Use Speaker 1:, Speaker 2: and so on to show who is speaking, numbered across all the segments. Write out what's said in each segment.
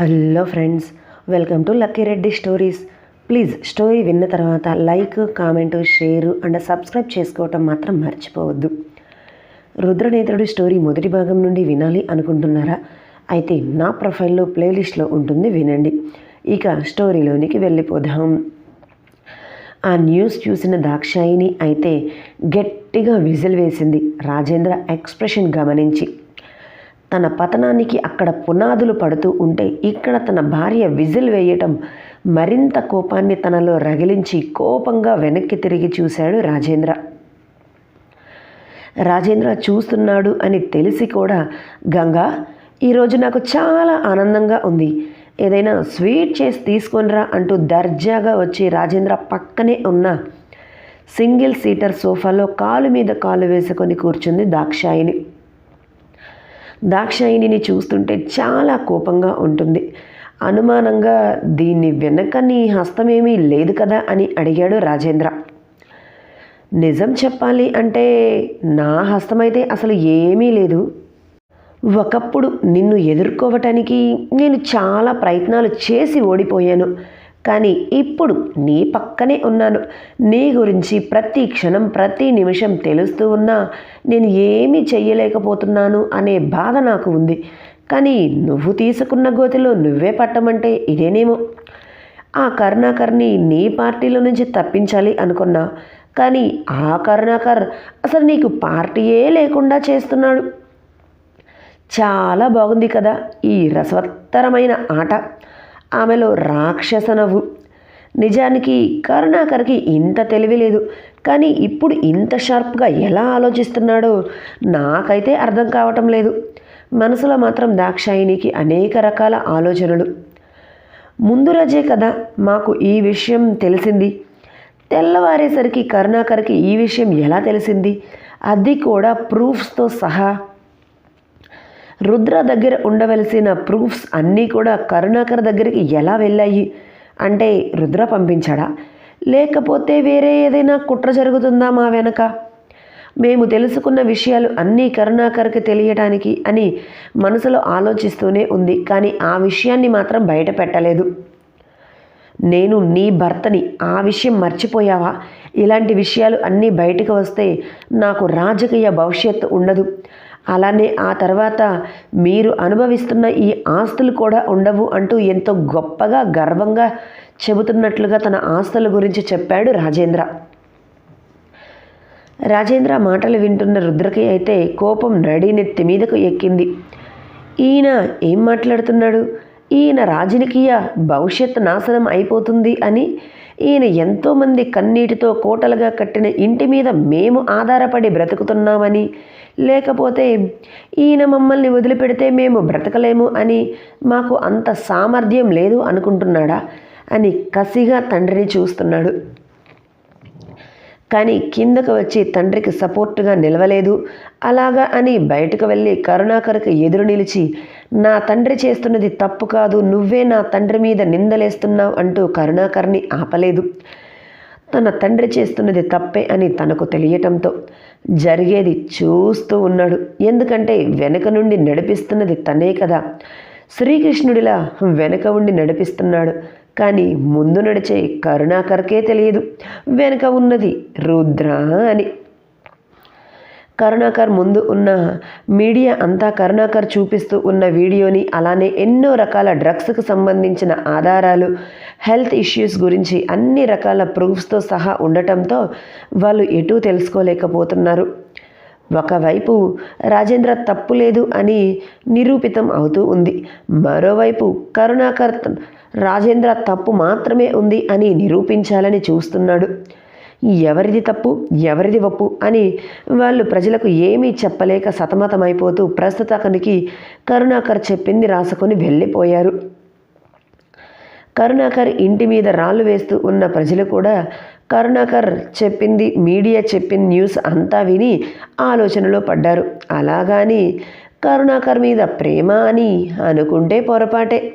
Speaker 1: Hello friends welcome to Lucky Reddy stories. Please story విన్న తర్వాత like comment share and subscribe చేసుకోవటం మాత్రం మర్చిపోవద్దు. రుద్రనేత్రుడి స్టోరీ మొదటి భాగం నుండి వినాలి అనుకుంటున్నారా? అయితే నా ప్రొఫైల్లో ప్లేలిస్ట్లో ఉంటుంది వినండి. ఇక స్టోరీలోనికి వెళ్ళిపోదాం. ఆ న్యూస్ చూసిన దాక్షాయిని అయితే గట్టిగా విజిల్ వేసింది. రాజేంద్ర ఎక్స్ప్రెషన్ గమనించి తన పతనానికి అక్కడ పునాదులు పడుతూ ఉంటే ఇక్కడ తన భార్య విజిల్ వేయటం మరింత కోపాన్ని తనలో రగిలించి కోపంగా వెనక్కి తిరిగి చూశాడు రాజేంద్ర. రాజేంద్ర చూస్తున్నాడు అని తెలిసి కూడా గంగా ఈరోజు నాకు చాలా ఆనందంగా ఉంది. ఏదైనా స్వీట్ చేసి తీసుకొనిరా అంటూ దర్జాగా వచ్చి రాజేంద్ర పక్కనే ఉన్న సింగిల్ సీటర్ సోఫాలో కాలు మీద కాలు వేసుకొని కూర్చుంది దాక్షాయిని దాక్షాయిని చూస్తుంటే చాలా కోపంగా ఉంటుంది. అనుమానంగా దీన్ని వెనక నీ హస్తమేమీ లేదు కదా అని అడిగాడు రాజేంద్ర. నిజం చెప్పాలి అంటే నా హస్తమైతే అసలు ఏమీ లేదు. ఒకప్పుడు నిన్ను ఎదుర్కోవటానికి నేను చాలా ప్రయత్నాలు చేసి ఓడిపోయాను. కానీ ఇప్పుడు నీ పక్కనే ఉన్నాను. నీ గురించి ప్రతి క్షణం ప్రతి నిమిషం తెలుస్తూ ఉన్నా నేను ఏమీ చెయ్యలేకపోతున్నాను అనే బాధ నాకు ఉంది. కానీ నువ్వు తీసుకున్న గోతిలో నువ్వే పట్టమంటే ఇదేనేమో. ఆ కరుణాకర్ని నీ పార్టీలో నుంచి తప్పించాలి అనుకున్నా. కానీ ఆ కరుణాకర్ అసలు నీకు పార్టీయే లేకుండా చేస్తున్నాడు. చాలా బాగుంది కదా ఈ రసవత్తరమైన ఆట. ఆమెలో రాక్షస నవ్వు నిజానికి కరుణాకర్కి ఇంత తెలివి లేదు. కానీ ఇప్పుడు ఇంత షార్ప్గా ఎలా ఆలోచిస్తున్నాడో నాకైతే అర్థం కావటం లేదు. మనసులో మాత్రం దాక్షాయినికి అనేక రకాల ఆలోచనలు. ముందు రోజే కదా మాకు ఈ విషయం తెలిసింది. తెల్లవారేసరికి కరుణాకర్కి ఈ విషయం ఎలా తెలిసింది? అది కూడా ప్రూఫ్స్తో సహా. రుద్ర దగ్గర ఉండవలసిన ప్రూఫ్స్ అన్నీ కూడా కరుణాకర్ దగ్గరికి ఎలా వెళ్ళాయి? అంటే రుద్ర పంపించాడా? లేకపోతే వేరే ఏదైనా కుట్ర జరుగుతుందా మా వెనక? మేము తెలుసుకున్న విషయాలు అన్నీ కరుణాకర్కి తెలియటానికి అని మనసులో ఆలోచిస్తూనే ఉంది. కానీ ఆ విషయాన్ని మాత్రం బయట పెట్టలేదు. నేను నీ భర్తని ఆ విషయం మర్చిపోయావా? ఇలాంటి విషయాలు అన్నీ బయటకు వస్తే నాకు రాజకీయ భవిష్యత్తు ఉండదు. అలానే ఆ తర్వాత మీరు అనుభవిస్తున్న ఈ ఆస్తులు కూడా ఉండవు అంటూ ఎంతో గొప్పగా గర్వంగా చెబుతున్నట్లుగా తన ఆస్తుల గురించి చెప్పాడు రాజేంద్ర. రాజేంద్ర మాటలు వింటున్న రుద్రకి అయితే కోపం నడినెత్తి మీదకు ఎక్కింది. ఈయన ఏం మాట్లాడుతున్నాడు? ఈయన రాజకీయ భవిష్యత్ నాశనం అయిపోతుంది అని ఈయన ఎంతోమంది కన్నీటితో కోటలుగా కట్టిన ఇంటి మీద మేము ఆధారపడి బ్రతుకుతున్నామని లేకపోతే ఈయన మమ్మల్ని వదిలిపెడితే మేము బ్రతకలేము అని మాకు అంత సామర్థ్యం లేదు అనుకుంటున్నాడా? అని కసిగా తండ్రిని చూస్తున్నాడు. కానీ కిందకు వచ్చి తండ్రికి సపోర్టుగా నిలవలేదు. అలాగా అని బయటకు వెళ్ళి కరుణాకర్కి ఎదురు నిలిచి నా తండ్రి చేస్తున్నది తప్పు కాదు నువ్వే నా తండ్రి మీద నిందలేస్తున్నావు అంటూ కరుణాకర్ని ఆపలేదు. తన తండ్రి చేస్తున్నది తప్పే అని తనకు తెలియటంతో జరిగేది చూస్తూ ఉన్నాడు. ఎందుకంటే వెనక నుండి నడిపిస్తున్నది తనే కదా. శ్రీకృష్ణుడిలా వెనక ఉండి నడిపిస్తున్నాడు. కానీ ముందు నడిచే కరుణాకర్కే తెలియదు. వెనక ఉన్నది రుద్ర అని. కరుణాకర్ ముందు ఉన్న మీడియా అంతా కరుణాకర్ చూపిస్తూ ఉన్న వీడియోని అలానే ఎన్నో రకాల డ్రగ్స్కు సంబంధించిన ఆధారాలు హెల్త్ ఇష్యూస్ గురించి అన్ని రకాల ప్రూఫ్స్తో సహా ఉండటంతో వాళ్ళు ఎటూ తెలుసుకోలేకపోతున్నారు. ఒకవైపు రాజేంద్ర తప్పు లేదు అని నిరూపితం అవుతూ ఉంది. మరోవైపు కరుణాకర్ రాజేంద్ర తప్పు మాత్రమే ఉంది అని నిరూపించాలని చూస్తున్నాడు. ఎవరిది తప్పు ఎవరిది ఒప్పు అని వాళ్ళు ప్రజలకు ఏమీ చెప్పలేక సతమతమైపోతూ ప్రస్తుతానికి కరుణాకర్ చెప్పింది రాసుకొని వెళ్ళిపోయారు. కరుణాకర్ ఇంటి మీద రాళ్ళు వేస్తూ ఉన్న ప్రజలు కూడా కరుణాకర్ చెప్పింది మీడియా చెప్పిన న్యూస్ అంతా విని ఆలోచనలో పడ్డారు. అలాగాని కరుణాకర్ మీద ప్రేమ అని అనుకుంటే పొరపాటే.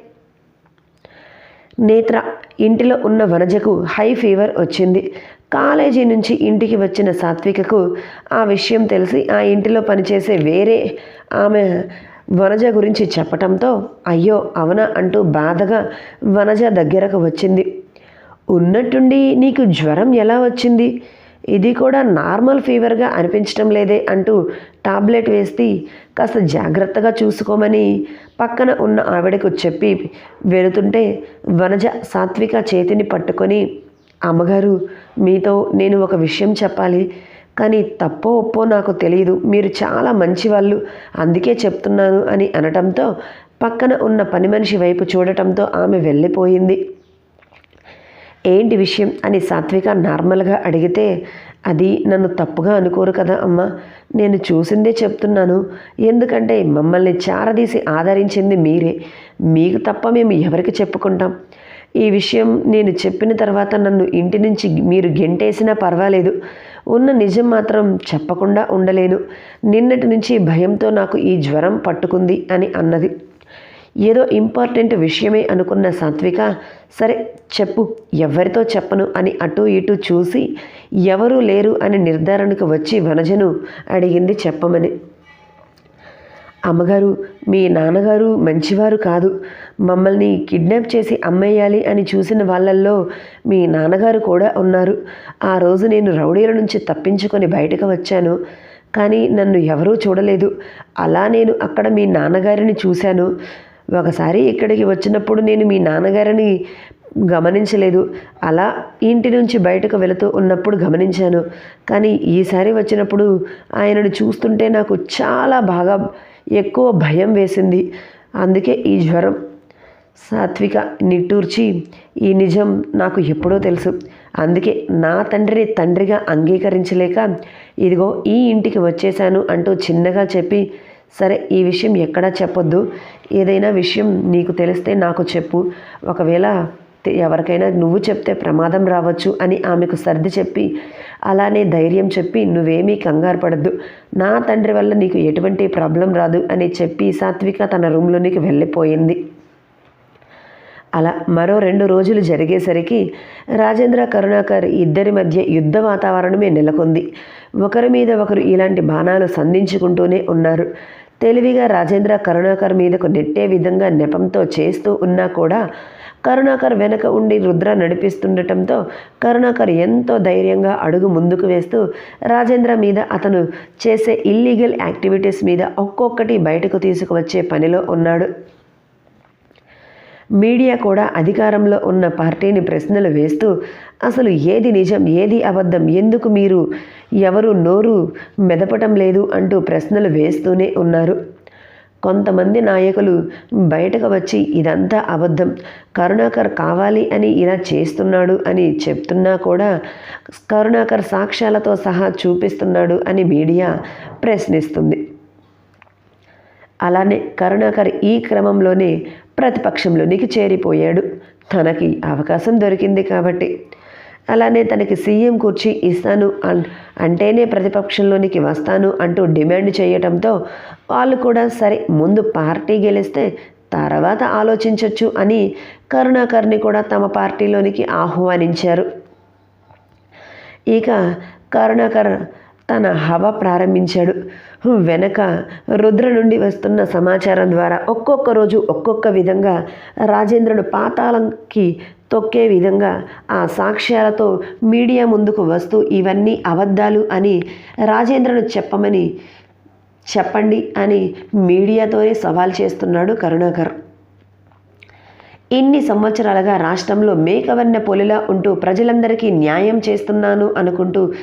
Speaker 1: నేత్ర ఇంటిలో ఉన్న వనజకు హై ఫీవర్ వచ్చింది. కాలేజీ నుంచి ఇంటికి వచ్చిన సాత్వికకు ఆ విషయం తెలిసి ఆ ఇంటిలో పనిచేసే వేరే ఆమె వనజ గురించి చెప్పటంతో అయ్యో అవునా? అంటూ బాధగా వనజ దగ్గరకు వచ్చింది. ఉన్నట్టుండి నీకు జ్వరం ఎలా వచ్చింది? ఇది కూడా నార్మల్ ఫీవర్గా అనిపించడం లేదే అంటూ టాబ్లెట్ వేసి కాస్త జాగ్రత్తగా చూసుకోమని పక్కన ఉన్న ఆవిడకు చెప్పి వెళుతుంటే వనజ సాత్విక చేతిని పట్టుకొని అమ్మగారు మీతో నేను ఒక విషయం చెప్పాలి. కానీ తప్పో ఒప్పో నాకు తెలియదు మీరు చాలా మంచివాళ్ళు. అందుకే చెప్తున్నాను అని అనటంతో పక్కన ఉన్న పని మనిషి వైపు చూడటంతో ఆమె వెళ్ళిపోయింది. ఏంటి విషయం అని సాత్విక నార్మల్గా అడిగితే అది నన్ను తప్పుగా అనుకోరు కదా అమ్మ. నేను చూసిందే చెప్తున్నాను. ఎందుకంటే మమ్మల్ని చారదీసి ఆదరించింది మీరే. మీకు తప్ప మేము ఎవరికి చెప్పుకుంటాం? ఈ విషయం నేను చెప్పిన తర్వాత నన్ను ఇంటి నుంచి మీరు గెంటేసినా పర్వాలేదు. ఉన్న నిజం మాత్రం చెప్పకుండా ఉండలేను. నిన్నటి నుంచి భయంతో నాకు ఈ జ్వరం పట్టుకుంది అని అన్నది. ఏదో ఇంపార్టెంట్ విషయమే అనుకున్న సాత్విక సరే చెప్పు ఎవరితో చెప్పను అని అటు ఇటు చూసి ఎవరూ లేరు అని నిర్ధారణకు వచ్చి వనజను అడిగింది చెప్పమని. అమ్మగారు మీ నాన్నగారు మంచివారు కాదు. మమ్మల్ని కిడ్నాప్ చేసి అమ్మేయాలి అని చూసిన వాళ్ళల్లో మీ నాన్నగారు కూడా ఉన్నారు. ఆ రోజు నేను రౌడీల నుంచి తప్పించుకొని బయటకు వచ్చాను. కానీ నన్ను ఎవరూ చూడలేదు. అలా నేను అక్కడ మీ నాన్నగారిని చూశాను. ఒకసారి ఇక్కడికి వచ్చినప్పుడు నేను మీ నాన్నగారిని గమనించలేదు. అలా ఇంటి నుంచి బయటకు వెళుతూ ఉన్నప్పుడు గమనించాను. కానీ ఈసారి వచ్చినప్పుడు ఆయనను చూస్తుంటే నాకు చాలా బాగా ఎక్కువ భయం వేసింది. అందుకే ఈ జ్వరం సాత్విక నిట్టూర్చి ఈ నిజం నాకు ఎప్పుడో తెలుసు. అందుకే నా తండ్రిని తండ్రిగా అంగీకరించలేక ఇదిగో ఈ ఇంటికి వచ్చేశాను అంటూ చిన్నగా చెప్పి సరే ఈ విషయం ఎక్కడా చెప్పొద్దు. ఏదైనా విషయం నీకు తెలిస్తే నాకు చెప్పు. ఒకవేళ ఎవరికైనా నువ్వు చెప్తే ప్రమాదం రావచ్చు అని ఆమెకు సర్ది చెప్పి అలానే ధైర్యం చెప్పి నువ్వేమీ కంగారు పడద్దు. నా తండ్రి వల్ల నీకు ఎటువంటి ప్రాబ్లం రాదు అని చెప్పి సాత్విక తన రూమ్లోనికి వెళ్ళిపోయింది. అలా మరో రెండు రోజులు జరిగేసరికి రాజేంద్ర కరుణాకర్ ఇద్దరి మధ్య యుద్ధ వాతావరణమే నెలకొంది. ఒకరి మీద ఒకరు ఇలాంటి బాణాలు సంధించుకుంటూనే ఉన్నారు. తెలివిగా రాజేంద్ర కరుణాకర్ మీదకు నెట్టే విధంగా నెపంతో చేస్తూ ఉన్నా కూడా కరుణాకర్ వెనక ఉండి రుద్ర నడిపిస్తుండటంతో కరుణాకర్ ఎంతో ధైర్యంగా అడుగు ముందుకు వేస్తూ రాజేంద్ర మీద అతను చేసే ఇల్లీగల్ యాక్టివిటీస్ మీద ఒక్కొక్కటి బయటకు తీసుకువచ్చే పనిలో ఉన్నాడు. మీడియా కూడా అధికారంలో ఉన్న పార్టీని ప్రశ్నలు వేస్తూ అసలు ఏది నిజం ఏది అబద్ధం ఎందుకు మీరు ఎవరు నోరు మెదపటం లేదు అంటూ ప్రశ్నలు వేస్తూనే ఉన్నారు. కొంతమంది నాయకులు బయటకు వచ్చి ఇదంతా అబద్ధం కరుణాకర్ కావాలి అని ఇలా చేస్తున్నాడు అని చెప్తున్నా కూడా కరుణాకర్ సాక్ష్యాలతో సహా చూపిస్తున్నాడు అని మీడియా ప్రశ్నిస్తుంది. అలానే కరుణాకర్ ఈ క్రమంలోనే ప్రతిపక్షంలోనికి చేరిపోయాడు. తనకి అవకాశం దొరికింది కాబట్టి. అలానే తనకి సీఎం కుర్చీ ఇస్తాను అంటేనే ప్రతిపక్షంలోనికి వస్తాను అంటూ డిమాండ్ చేయటంతో వాళ్ళు కూడా సరే ముందు పార్టీ గెలిస్తే తర్వాత ఆలోచించవచ్చు అని కరుణాకర్ని కూడా తమ పార్టీలోనికి ఆహ్వానించారు. ఇక కరుణాకర్ తన హవ ప్రారంభించాడు. వెనక రుద్ర నుండి వస్తున్న సమాచారం ద్వారా ఒక్కొక్క రోజు ఒక్కొక్క విధంగా రాజేంద్రుడు పాతాళంకి తొక్కే విధంగా ఆ సాక్ష్యాలతో మీడియా ముందుకు వస్తూ ఇవన్నీ అబద్ధాలు అని రాజేంద్రను చెప్పమని చెప్పండి అని మీడియాతోనే సవాల్ చేస్తున్నాడు కరుణాకర్. ఇన్ని సంవత్సరాలుగా రాష్ట్రంలో మేకవన్న పొలిలా ఉంటూ ప్రజలందరికీ న్యాయం చేస్తున్నాను అనుకుంటూ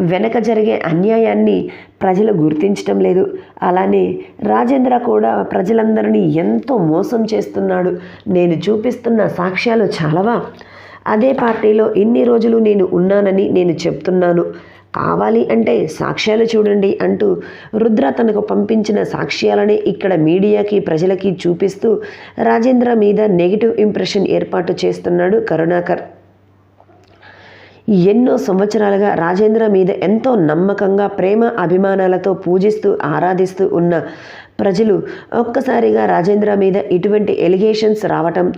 Speaker 1: వెనక జరిగే అన్యాయాన్ని ప్రజలు గుర్తించటం లేదు. అలానే రాజేంద్ర కూడా ప్రజలందరినీ ఎంతో మోసం చేస్తున్నాడు. నేను చూపిస్తున్న సాక్ష్యాలు చాలవా? అదే పార్టీలో ఇన్ని రోజులు నేను ఉన్నానని నేను చెప్తున్నాను. కావాలి అంటే సాక్ష్యాలు చూడండి అంటూ రుద్ర తనకు పంపించిన సాక్ష్యాలనే ఇక్కడ మీడియాకి ప్రజలకి చూపిస్తూ రాజేంద్ర మీద నెగిటివ్ ఇంప్రెషన్ ఏర్పాటు చేస్తున్నాడు కరుణాకర్. ఎన్నో సంవత్సరాలుగా రాజేంద్ర మీద ఎంతో నమ్మకంగా ప్రేమ అభిమానాలతో పూజిస్తూ ఆరాధిస్తూ ఉన్న ప్రజలు ఒక్కసారిగా రాజేంద్ర మీద ఇటువంటి ఎలిగేషన్స్ రావటం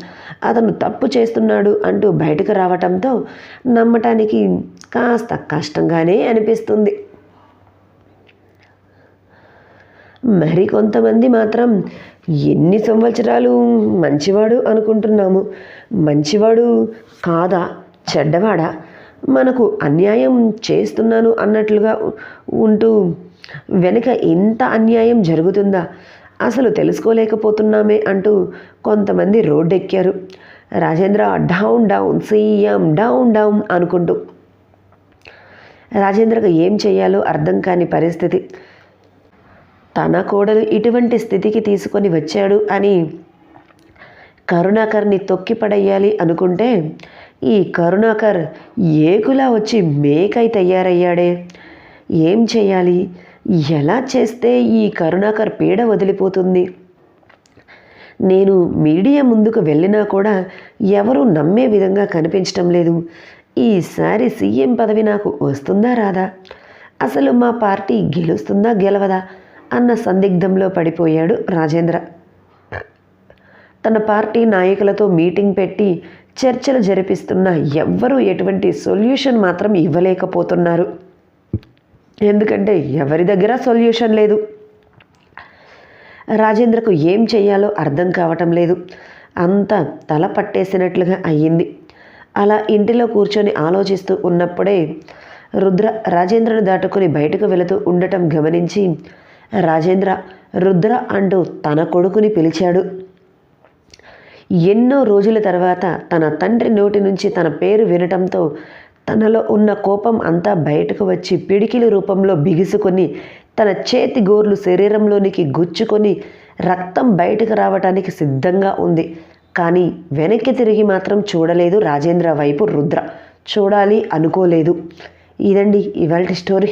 Speaker 1: అతను తప్పు చేస్తున్నాడు అంటూ బయటకు రావటంతో నమ్మటానికి కాస్త కష్టంగానే అనిపిస్తుంది. మరి కొంతమంది మాత్రం ఎన్ని సంవత్సరాలు మంచివాడు అనుకుంటున్నాము? మంచివాడు కాదా? చెడ్డవాడా? మనకు అన్యాయం చేస్తున్నాను అన్నట్లుగా ఉంటూ వెనుక ఇంత అన్యాయం జరుగుతుందా? అసలు తెలుసుకోలేకపోతున్నామే అంటూ కొంతమంది రోడ్డెక్కారు. Rajendra down down CM down down అనుకుంటూ. రాజేంద్రకు ఏం చేయాలో అర్థం కాని పరిస్థితి. తన కోడలు ఇటువంటి స్థితికి తీసుకొని వచ్చాడు అని కరుణాకర్ని తొక్కి పడేయాలి అనుకుంటే ఈ కరుణాకర్ ఏకులా వచ్చి మేకై తయారయ్యాడే. ఏం చేయాలి? ఎలా చేస్తే ఈ కరుణాకర్ పీడ వదిలిపోతుంది? నేను మీడియా ముందుకు వెళ్ళినా కూడా ఎవరూ నమ్మే విధంగా కనిపించటం లేదు. ఈసారి సీఎం పదవి నాకు వస్తుందా రాదా? అసలు మా పార్టీ గెలుస్తుందా గెలవదా? అన్న సందిగ్ధంలో పడిపోయాడు రాజేంద్ర. తన పార్టీ నాయకులతో మీటింగ్ పెట్టి చర్చలు జరిపిస్తున్న ఎవ్వరూ ఎటువంటి సొల్యూషన్ మాత్రం ఇవ్వలేకపోతున్నారు. ఎందుకంటే ఎవరి దగ్గర సొల్యూషన్ లేదు? రాజేంద్రకు ఏం చేయాలో అర్థం కావటం లేదు. అంత తల పట్టేసినట్లుగా అయ్యింది. అలా ఇంటిలో కూర్చొని ఆలోచిస్తూ ఉన్నప్పుడే రుద్ర రాజేంద్రను దాటుకుని బయటకు వెళుతూ ఉండటం గమనించి రాజేంద్ర రుద్ర అంటూ తన కొడుకుని పిలిచాడు. ఎన్నో రోజుల తర్వాత తన తండ్రి నోటి నుంచి తన పేరు వినటంతో తనలో ఉన్న కోపం అంతా బయటకు వచ్చి పిడికిలి రూపంలో బిగుసుకొని తన చేతి గోర్లు శరీరంలోనికి గుచ్చుకొని రక్తం బయటకు రావటానికి సిద్ధంగా ఉంది. కానీ వెనక్కి తిరిగి మాత్రం చూడలేదు రాజేంద్ర వైపు రుద్ర. చూడాలి అనుకోలేదు. ఇదండి ఇవాళ స్టోరీ.